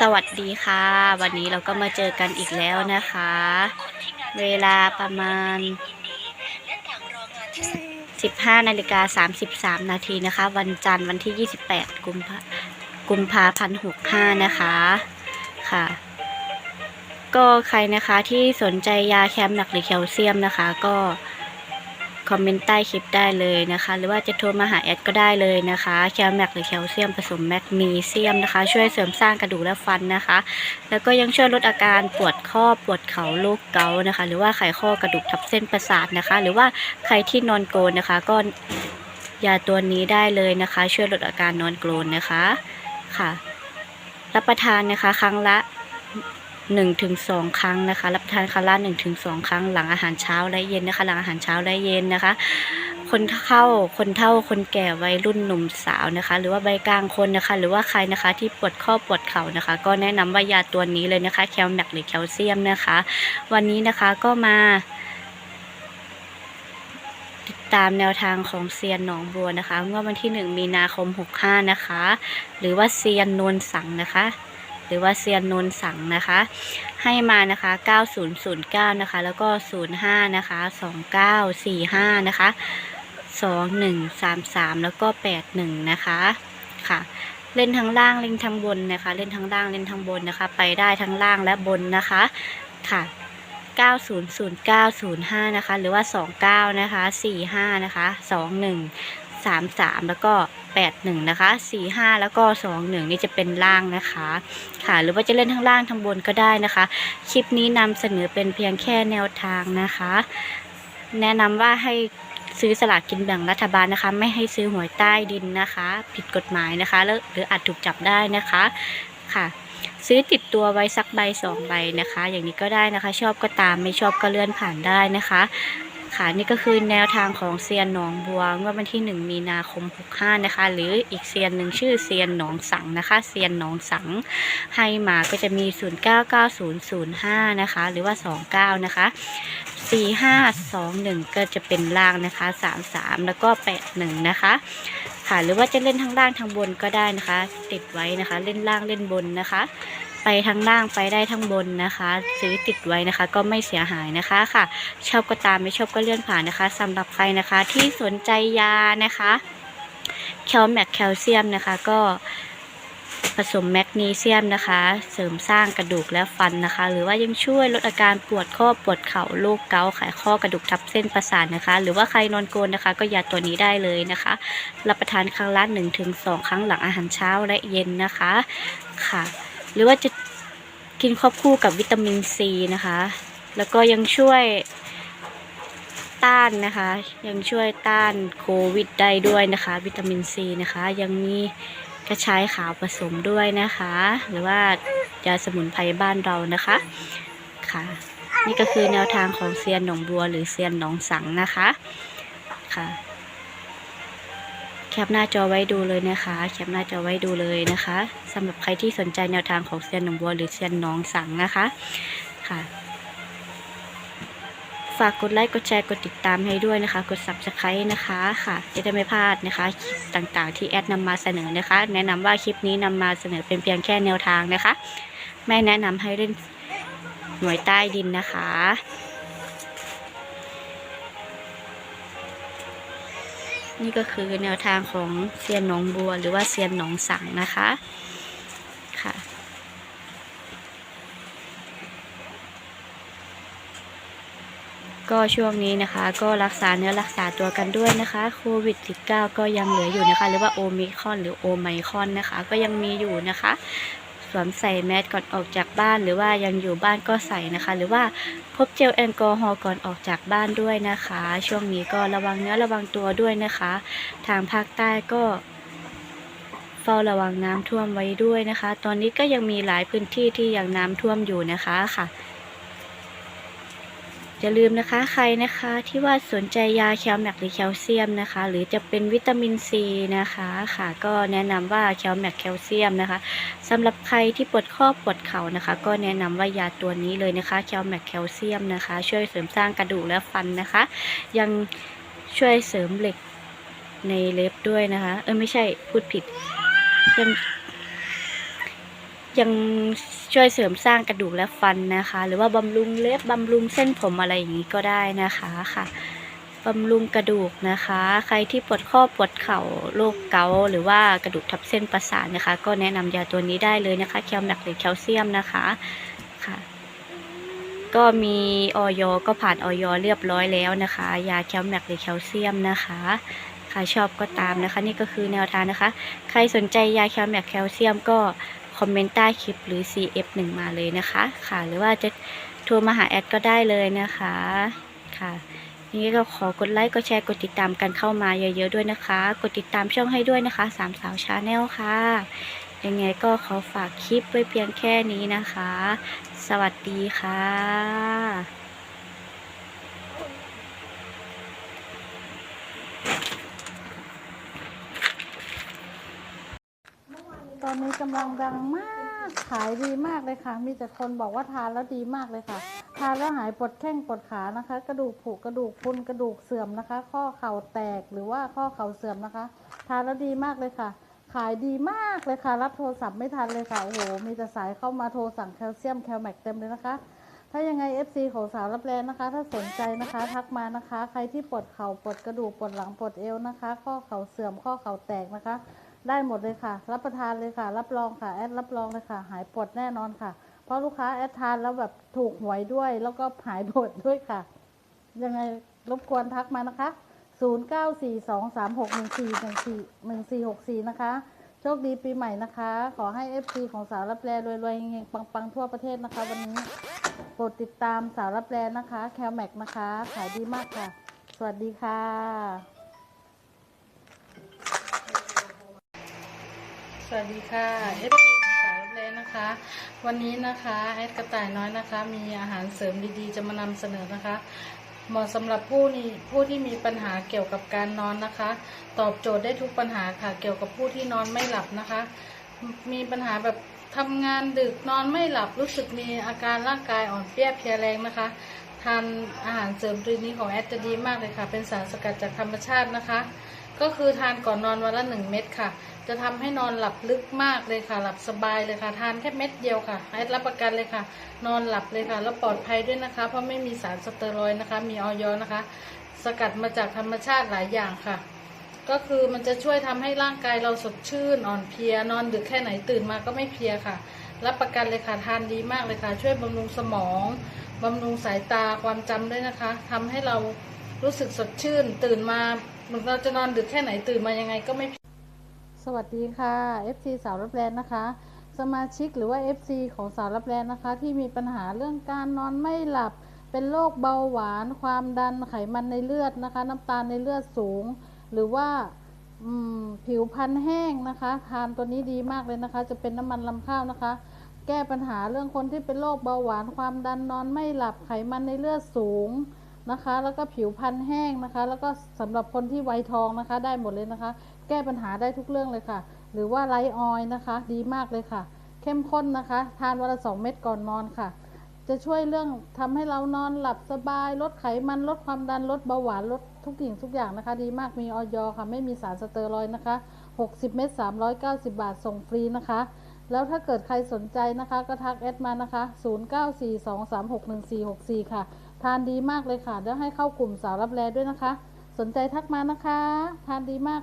สวัสดีค่ะ วันนี้เราก็มาเจอกันอีกแล้วนะคะ เวลาประมาณ 15นาฬิกา33 นาทีนะคะ วันจันทร์วันที่ 28 กุมภากุมภาพันธ์65 นะคะค่ะ ก็ใครนะคะที่สนใจยาแคมหนักหรือแคลเซียมนะคะ ก็ คอมเมนต์ใต้คลิปได้เลยนะคะ หรือว่าจะโทรมาหาแอดก็ได้เลยนะคะแคลแมกหรือแคลเซียมผสมแมกนีเซียมนะคะ ช่วยเสริมสร้างกระดูกและฟันนะคะ แล้วก็ยังช่วยลดอาการปวดข้อปวดเข่าโรคเกาต์นะคะ หรือว่าไขข้อกระดูกทับเส้นประสาทนะคะ หรือว่าใครที่นอนโกนนะคะก็ยาตัวนี้ได้เลยนะคะ ช่วยลดอาการนอนโกนนะคะค่ะ รับประทานนะคะ ครั้งละ หนึ่งถึงสองครั้งนะคะ รับประทานคาราชหนึ่งถึงสองครั้ง หลังอาหารเช้าและเย็นนะคะ หลังอาหารเช้าและเย็นนะคะ คนเข้าคนเฒ่าคนแก่วัยรุ่นหนุ่มสาวนะคะ หรือว่าใบกลางคนนะคะ หรือว่าใครนะคะที่ปวดข้อปวดเข่านะคะ ก็แนะนำว่ายาตัวนี้เลยนะคะ แคลแมกหรือแคลเซียมนะคะ วันนี้นะคะก็มาติดตามแนวทางของเซียนหนองบัวนะคะ เมื่อวันที่ 1 มีนาคม 65 นะคะ หรือว่าเซียนนวลสังนะคะ หรือว่าเซียนนวลสังนะคะ ให้มานะคะ 9009 นะคะ แล้วก็ 05 นะคะ 2945 นะคะ 2133 แล้วก็ 81 นะคะค่ะเล่นทั้งล่างเล่นทั้งบนนะคะ เล่นทั้งล่างเล่นทั้งบนนะคะ ไปได้ทั้งล่างและบนนะคะค่ะ 900905 นะคะ หรือว่า 29 นะคะ 45 นะคะ 21 33แล้วก็81นะคะ45แล้วก็21นี่จะเป็นล่างนะคะ ค่ะ หรือว่าจะเล่นทั้งล่างทั้งบนก็ได้นะคะ คลิปนี้นำเสนอเป็นเพียงแค่แนวทางนะคะ แนะนำว่าให้ซื้อสลากกินแบ่งรัฐบาลนะคะ ไม่ให้ซื้อหวยใต้ดินนะคะ ผิดกฎหมายนะคะแล้วหรืออาจถูกจับได้นะคะค่ะ ซื้อติดตัวไว้สักใบสองใบนะคะ อย่างนี้ก็ได้นะคะ ชอบก็ตามไม่ชอบก็เลื่อนผ่านได้นะคะ ค่ะนี่ก็คือแนวทางของเซียนหนองบัวเมื่อวันที่ 1 มีนาคม 65 นะคะ หรืออีกเซียนหนึ่งชื่อเซียนหนองสังนะคะเซียนหนองสังให้มาก็จะมี 099005 นะคะ หรือว่า 29 นะคะ 4521 ก็จะเป็นล่างนะคะ 33 แล้วก็ 81 นะคะค่ะหรือว่าจะเล่นทั้งล่างทั้งบนก็ได้นะคะ ติดไว้นะคะ เล่นล่างเล่นบนนะคะ ไปทั้งล่างไปได้ทั้งบนนะคะ ซื้อติดไว้นะคะ ก็ไม่เสียหายนะคะค่ะ ชอบก็ตามไม่ชอบก็เลื่อนผ่านนะคะสำหรับใครนะคะที่สนใจยานะคะแคลแมกแคลเซียมนะคะก็ผสมแมกนีเซียมนะคะ เสริมสร้างกระดูกและฟันนะคะ หรือว่ายังช่วยลดอาการปวดข้อปวดเข่าโรคเกาต์ไขข้อกระดูกทับเส้นประสาทนะคะ หรือว่าใครนอนโกนนะคะ ก็ยาตัวนี้ได้เลยนะคะ รับประทานครั้งละ1-2 ครั้งหลังอาหารเช้าและเย็นนะคะค่ะ หรือว่าจะกินควบคู่กับวิตามินซีนะคะ แล้วก็ยังช่วยต้านนะคะ ยังช่วยต้านโควิดได้ด้วยนะคะ วิตามินซีนะคะ ยังมีกระชายขาวผสมด้วยนะคะ หรือว่ายาสมุนไพรบ้านเรานะคะค่ะ นี่ก็คือแนวทางของเซียนหนองบัวหรือเซียนหนองสังนะคะค่ะ แคปหน้าจอไว้ดูเลยนะคะ แคปหน้าจอไว้ดูเลยนะคะสำหรับใครที่สนใจแนวทางของเซียนหนองบัวหรือเซียนหนองสังนะคะค่ะ ฝากกดไลค์กดแชร์กดติดตามให้ด้วยนะคะ กด subscribe นะคะค่ะ จะได้ไม่พลาดนะคะคลิปต่างๆ ที่แอดนำมาเสนอนะคะ แนะนำว่าคลิปนี้นำมาเสนอเป็นเพียงแค่แนวทางนะคะ ไม่แนะนำให้เล่นหน่วยใต้ดินนะคะ นี่ก็คือแนวทางของเซียนหนองบัว หรือว่าเซียนหนองสังนะคะค่ะก็ช่วงนี้นะคะ ก็รักษาเนื้อรักษาตัวกันด้วยนะคะโควิด -19 ก็ยังเหลืออยู่นะคะ หรือว่าโอมิคอนหรือโอไมคอนนะคะ ก็ยังมีอยู่นะคะ วมใส่แมสก่อนออกจากบ้าน หรือว่ายังอยู่บ้านก็ใส่นะคะ หรือว่าพบเจลแอลกอฮอล์ก่อนออกจากบ้านด้วยนะคะ ช่วงนี้ก็ระวังเนื้อระวังตัวด้วยนะคะ ทางภาคใต้ก็เฝ้าระวังน้ำท่วมไว้ด้วยนะคะ ตอนนี้ก็ยังมีหลายพื้นที่ที่ยังน้ำท่วมอยู่นะคะค่ะ อย่าลืมนะคะใครนะคะที่ว่าสนใจยาแคลแมกหรือแคลเซียมนะคะ หรือจะเป็นวิตามินซีนะคะค่ะ ก็แนะนำว่าแคลแมกแคลเซียมนะคะสำหรับใครที่ปวดข้อปวดเข่านะคะ ก็แนะนำว่ายาตัวนี้เลยนะคะแคลแมกแคลเซียมนะคะ ช่วยเสริมสร้างกระดูกและฟันนะคะ ยังช่วยเสริมเหล็กในเล็บด้วยนะคะ เออไม่ใช่พูดผิดยัง ยังช่วยเสริมสร้างกระดูกและฟันนะคะ หรือว่าบำรุงเล็บบำรุงเส้นผมอะไรอย่างนี้ก็ได้นะคะค่ะบำรุงกระดูกนะคะ ใครที่ปวดข้อปวดเข่าโรคเกาหรือว่ากระดูกทับเส้นประสาทนะคะ ก็แนะนำยาตัวนี้ได้เลยนะคะแคลแมกหรือแคลเซียมนะคะค่ะ ก็มีออยก็ผ่านออยเรียบร้อยแล้วนะคะ ยาแคลแมกหรือแคลเซียมนะคะใครชอบก็ตามนะคะ นี่ก็คือแนวทางนะคะ ใครสนใจยาแคลแมกแคลเซียมก็ คอมเมนต์ใต้คลิปหรือ CF1 มาเลยนะคะ ค่ะ หรือว่าจะโทรมาหาแอดก็ได้เลยนะคะ ค่ะนี่ก็ขอกดไลค์ กดแชร์ กดติดตามกันเข้ามาเยอะๆด้วยนะคะ กดติดตามช่องให้ด้วยนะคะสามสาวชาแนลค่ะ ยังไงก็ขอฝากคลิปไว้เพียงแค่นี้นะคะ สวัสดีค่ะ ตอนนี้กำลังดังมาก ขายดีมากเลยค่ะ มีแต่คนบอกว่าทานแล้วดีมากเลยค่ะ ทานแล้วหายปวดแข้งปวดขานะคะ กระดูกผุกระดูกพุนกระดูกเสื่อมนะคะ ข้อเข่าแตกหรือว่าข้อเข่าเสื่อมนะคะ ทานแล้วดีมากเลยค่ะ ขายดีมากเลยค่ะ รับโทรศัพท์ไม่ทันเลยค่ะ โอ้โห มีแต่สายเข้ามาโทรสั่งแคลเซียมแคลแมกเต็มเลยนะคะ ถ้ายังไง FC ของสาวรับแลนะคะ ถ้าสนใจนะคะ ทักมานะคะ ใครที่ปวดเข่าปวดกระดูกปวดหลังปวดเอวนะคะ ข้อเข่าเสื่อมข้อเข่าแตกนะคะ ได้หมดเลยค่ะ รับประทานเลยค่ะ รับรองค่ะ แอดรับรองเลยค่ะ หายปวดแน่นอนค่ะ เพราะลูกค้าแอดทานแล้วแบบถูกหวยด้วย แล้วก็หายปวดด้วยค่ะ ยังไงรบกวนทักมานะคะ 0942361414นะคะ โชคดีปีใหม่นะคะ ขอให้ FC ของสาวรับแลรวยๆเฮงๆปังๆทั่วประเทศนะคะ วันนี้โปรดติดตามสาวรับแลนะคะ แคลแม็กนะคะ ขายดีมากค่ะ สวัสดีค่ะ วัสดีค่ะเอฟซีสาวรับแลนะคะ วันนี้นะคะแอดกระต่ายน้อยนะคะ มีอาหารเสริมดีๆ จะมานำเสนอนะคะ เหมาะสำหรับผู้นี้ผู้ที่มีปัญหาเกี่ยวกับการนอนนะคะ ตอบโจทย์ได้ทุกปัญหาค่ะ เกี่ยวกับผู้ที่นอนไม่หลับนะคะ มีปัญหาแบบทำงานดึกนอนไม่หลับรู้สึกมีอาการร่างกายอ่อนเพลียเพลียแรงนะคะทานอาหารเสริมตัวนี้ของแอดจะดีมากเลยค่ะ เป็นสารสกัดจากธรรมชาตินะคะ ก็คือทานก่อนนอนวันละหนึ่งเม็ดค่ะ จะทำให้นอนหลับลึกมากเลยค่ะ หลับสบายเลยค่ะ ทานแค่เม็ดเดียวค่ะแอดรับประกันเลยค่ะ นอนหลับเลยค่ะ แล้วปลอดภัยด้วยนะคะ เพราะไม่มีสารสเตียรอยด์นะคะ มีออยนะคะ สกัดมาจากธรรมชาติหลายอย่างค่ะ ก็คือมันจะช่วยทำให้ร่างกายเราสดชื่น อ่อนเพลีย นอนดึกแค่ไหนตื่นมาก็ไม่เพลียค่ะ รับประกันเลยค่ะ ทานดีมากเลยค่ะ ช่วยบำรุงสมองบำรุงสายตา ความจำด้วยนะคะทำให้เรารู้สึกสดชื่น ตื่นมาเมือเราจะนอนดึกแค่ไหนตื่นมายังไงก็ไม่ สวัสดีค่ะ FC สาวรับแลนนะคะ สมาชิกหรือว่า FC ของสาวรับแลนนะคะ ที่มีปัญหาเรื่องการนอนไม่หลับ เป็นโรคเบาหวาน ความดันไขมันในเลือดนะคะ น้ำตาลในเลือดสูง หรือว่าผิวพรรณแห้งนะคะ ทานตัวนี้ดีมากเลยนะคะ จะเป็นน้ำมันลำข้าวนะคะ แก้ปัญหาเรื่องคนที่เป็นโรคเบาหวาน ความดันนอนไม่หลับไขมันในเลือดสูง นะคะ แล้วก็ผิวพรรณแห้งนะคะ แล้วก็สำหรับคนที่ไวทองนะคะ ได้หมดเลยนะคะ แก้ปัญหาได้ทุกเรื่องเลยค่ะ หรือว่าไลออยนะคะ ดีมากเลยค่ะ เข้มข้นนะคะ ทานวันละสองเม็ดก่อนนอนค่ะ จะช่วยเรื่องทำให้เรานอนหลับสบาย ลดไขมัน ลดความดัน ลดเบาหวาน ลดทุกสิ่งทุกอย่างนะคะ ดีมาก มีออยค่ะ ไม่มีสารสเตียรอยด์นะคะ 60 เม็ด390 บาท ส่งฟรีนะคะแล้วถ้าเกิดใครสนใจนะคะ ก็ทักแอดมานะคะ 0942361464 ค่ะ ทานดีมากเลยค่ะเดี๋ยวให้เข้ากลุ่มสาวรับแลด้วยนะคะ สนใจทักมานะคะ ทานดีมาก